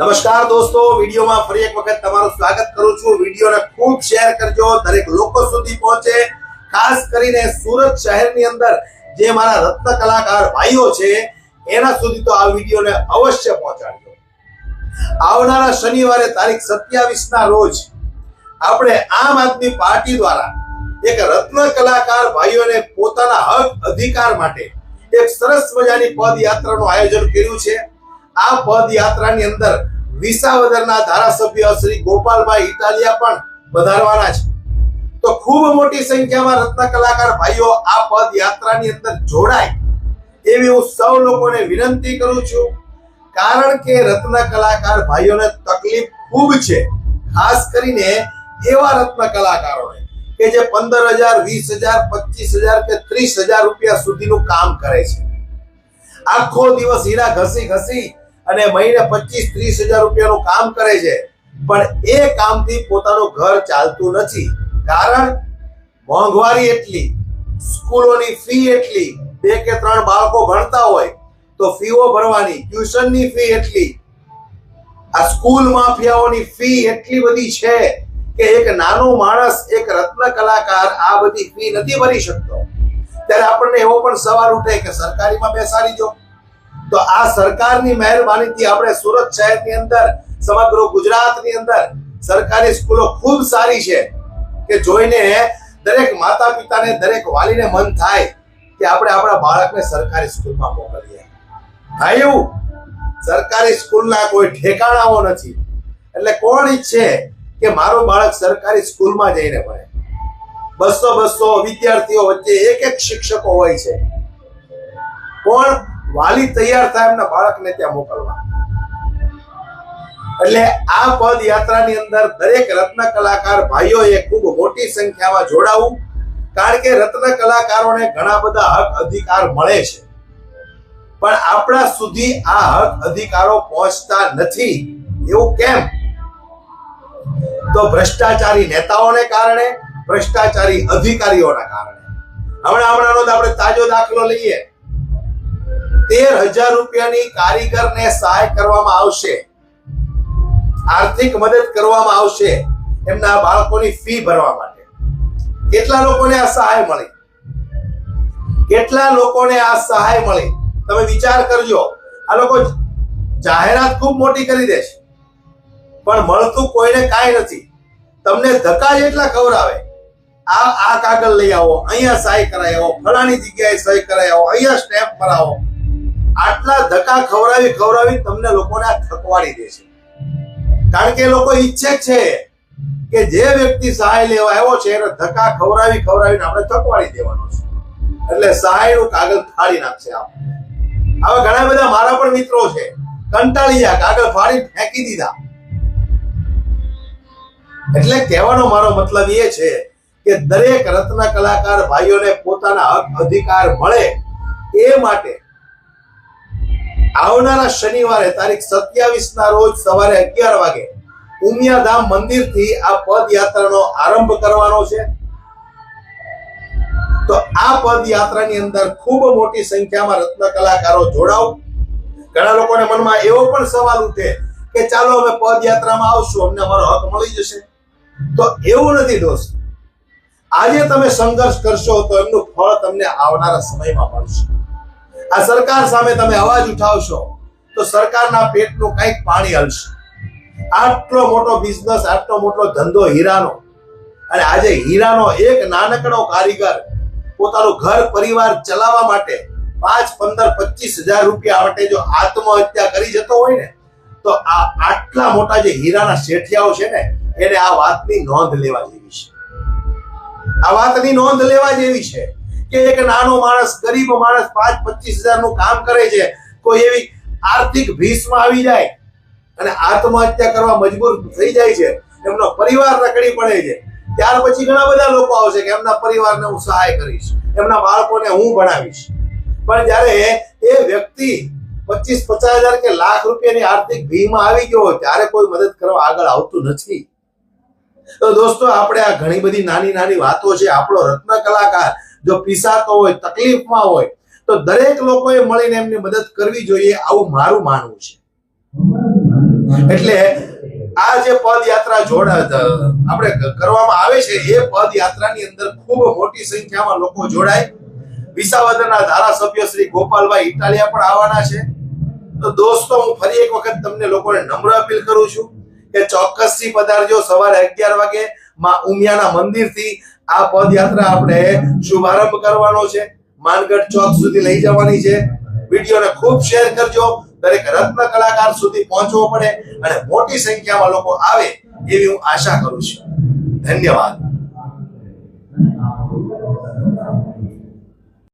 નમસ્કાર દોસ્તો, વિડીયોમાં ફરી એક વખત તમારું સ્વાગત કરું છું. વિડીયોને ખૂબ શેર કરજો. દરેક લોકો સુધી પહોંચે. ખાસ કરીને સુરત શહેરની અંદર જે મારા રત્ન કલાકાર ભાઈઓ છે, એના સુધી તો આ વિડીયોને અવશ્ય પહોંચાડજો. આવનારા શનિવારે તારીખ સત્યાવીસ ના રોજ આપણે આમ આદમી પાર્ટી દ્વારા એક રત્ન કલાકાર ભાઈઓને પોતાના હક અધિકાર માટે એક સરસ મજાની પદયાત્રાનું આયોજન કર્યું છે. આ પદયાત્રાની અંદર વિસાવદરના ધારાસભ્ય શ્રી ગોપાલભાઈ ઇટાલિયા પણ વધારવાના છે. તો ખૂબ મોટી સંખ્યામાં રત્ન કલાકાર ભાઈઓ આ પદયાત્રાની અંદર જોડાય એવી હું સૌ લોકોને વિનંતી કરું છું. કારણ કે રત્ન કલાકાર ભાઈઓને તકલીફ ખૂબ છે, ખાસ કરીને એવા રત્ન કલાકારોને કે જે પંદર હજાર, વીસ હજાર, પચીસ હજાર કે ત્રીસ હજાર રૂપિયા સુધીનું કામ કરે છે. આખો દિવસ હીરા ઘસી ઘસી અને મહિને પચીસ, ત્રીસ હજાર રૂપિયાનું કામ કરે છે. પણ એ કામથી પોતાનું ઘર ચાલતું નથી. કારણ મોંઘવારી એટલી, સ્કૂલોની ફી એટલી, બે કે ત્રણ બાળકો ભણતા હોય તો ફીઓ ભરવાની, ટ્યુશનની ફી એટલી. આ સ્કૂલ માફિયાઓની ફી એટલી બધી છે કે એક નાનો માણસ, એક રત્ન કલાકાર આ બધી ફી નથી ભરી શકતો. ત્યારે આપણને એવો પણ સવાલ ઉઠે કે સરકારીમાં બેસાડી દો. તો આ સરકારની મહેરબાનીથી આપણે સુરત શહેરની અંદર, સમગ્ર ગુજરાતની અંદર સરકારી સ્કૂલો ખૂબ સારી છે કે જોઈને દરેક માતા પિતાને દરેક વાલીને મન થાય કે આપણે આપણા બાળકને સરકારી સ્કૂલમાં મોકલીએ. થાય એવું. સરકારી સ્કૂલના કોઈ ઠેકાણાઓ નથી. એટલે કોણ ઈચ્છે કે મારું બાળક સરકારી સ્કૂલમાં જઈને ભણે? બસો બસો વિદ્યાર્થીઓ વચ્ચે એક એક શિક્ષકો હોય છે. કોણ વાલી તૈયાર થાય એમના બાળકને ત્યાં મોકલવા. એટલે આ પદયાત્રાની અંદર દરેક રત્ન કલાકાર ભાઈઓએ ખૂબ મોટી સંખ્યામાં જોડાવું, કારણ કે રત્ન કલાકારોને ઘણા બધા હક અધિકાર મળે છે. પણ આપણા સુધી આ હક અધિકારો પહોંચતા નથી, એવું કેમ? તો ભ્રષ્ટાચારી નેતાઓને કારણે, ભ્રષ્ટાચારી અધિકારીઓના કારણે. હમણાં હમણાંનો આપણે તાજો દાખલો લઈએ. તેર હજાર રૂપિયાની કારીગરને સહાય કરવામાં આવશે. આર્થિક મદદ કરવામાં આવશે એમના બાળકોની ફી ભરવા માટે. કેટલા લોકોને આ સહાય મળી? કેટલા લોકોને આ સહાય મળી? તમે વિચાર કરજો. આ લોકો જાહેરાત ખૂબ મોટી કરી દે છે. પણ મળતું કોઈને કાંઈ નથી. તમને ધક્કા જેટલા ખવડાવે, આ આ કાગળ લઈ આવો, અહીંયા સહી કરાવી આવો, ફલાણી જગ્યાએ સહી કરાવી આવો, અહીંયા સ્ટેમ્પ કરાવો આટલા ધક્કા ખવડાવી ખવડાવી તમને લોકોને આ થકવાડી દે છે. કારણ કે લોકો ઈચ્છે છે કે જે વ્યક્તિ સહાય લેવા આવ્યો છે, એને ધક્કા ખવડાવી ખવડાવીને આપણે થકવાડી દેવાનો છે. એટલે સહાયનું કાગળ ફાડી નાખશે આપણે. આવા ઘણા બધા મારા પણ મિત્રો છે. કંટાળી ગયા કાગળ ફાડી ફેંકી દીધા. એટલે કહેવાનો મારો મતલબ એ છે કે દરેક રત્ન કલાકાર ભાઈઓને પોતાના હક અધિકાર મળે એ માટે આવનારા શનિવારે તારીખ સત્યાવીસ ના રોજ સવારે અગિયાર વાગે ઉમિયાધામ મંદિરથી આ પદયાત્રાનો આરંભ કરવાનો છે. તો આ પદયાત્રાની અંદર ખૂબ મોટી સંખ્યામાં રત્ન કલાકારો જોડાવ ઘણા લોકોને મનમાં એવો પણ સવાલ ઉઠે કે ચાલો અમે પદયાત્રામાં આવશું, અમને અમારો હક મળી જશે. તો એવું નથી દોસ્ત. આજે તમે સંઘર્ષ કરશો તો એમનું ફળ તમને આવનારા સમયમાં મળશે. આ સરકાર સામે તમે અવાજ ઉઠાવશો તો સરકારના પેટનું કંઈક પાણી હલશે. આટલો મોટો બિઝનેસ આટલો મોટો ધંધો હીરાનો. અને આજે હીરાનો એક નાનકડો કારીગર પોતાનું ઘર પરિવાર ચલાવવા માટે પાંચ, પંદર, પચીસ હજાર રૂપિયા માટે જો આત્મહત્યા કરી જતો હોય ને, તો આ આટલા મોટા જે હીરાના શેઠિયાઓ છે ને, એને આ વાતની નોંધ લેવા જેવી છે. આ વાતની નોંધ લેવા જેવી છે. કે એક નાનો માણસ, ગરીબ માણસ પાંચ, પચીસ હજારનું કામ કરે છે, કોઈ એવી આર્થિક ભીસમાં આવી જાય અને આત્મહત્યા કરવા મજબૂર થઈ જાય છે, એમનો પરિવાર રખડી પડે છે, ત્યાર પછી ઘણા બધા લોકો આવશે કે એમના પરિવારને હું સહાય કરીશ, એમના બાળકોને હું ભણાવીશ. પણ જ્યારે એ વ્યક્તિ પચીસ, પચાસ હજાર કે લાખ રૂપિયાની આર્થિક ભીમાં આવી ગયો ત્યારે કોઈ મદદ કરવા આગળ આવતું નથી. તો દોસ્તો, આપણે આ ઘણી બધી નાની નાની વાતો છે, આપણો રત્ન કલાકાર જો પીસાતો હોય, તકલીફમાં હોય, તો દરેક લોકોએ મળીને એમની મદદ કરવી જોઈએ આવું મારું માનવું છે. એટલે આ જે પદયાત્રા જોડા આપણે કરવામાં આવે છે, એ પદયાત્રાની અંદર ખૂબ મોટી સંખ્યામાં લોકો જોડાય. વિસાવદરના ધારાસભ્ય શ્રી ગોપાલભાઈ ઇટાલિયા પણ આવવાના છે. તો દોસ્તો, હું ફરી એક વખત તમને લોકોને નમ્ર અપીલ કરું છું કે ચોક્કસથી પધારજો સવારે અગિયાર વાગે માં ઉમિયાના મંદિરથી. આ પદયાત્રા આપણે શુભારંભ કરવાનો છે. માનગઢ ચોક સુધી લઈ જવાની છે. વિડીયોને ખૂબ શેર કરજો. દરેક રત્ન કલાકાર સુધી પહોંચવો પડે અને મોટી સંખ્યામાં લોકો આવે એવી હું આશા કરું છું. ધન્યવાદ.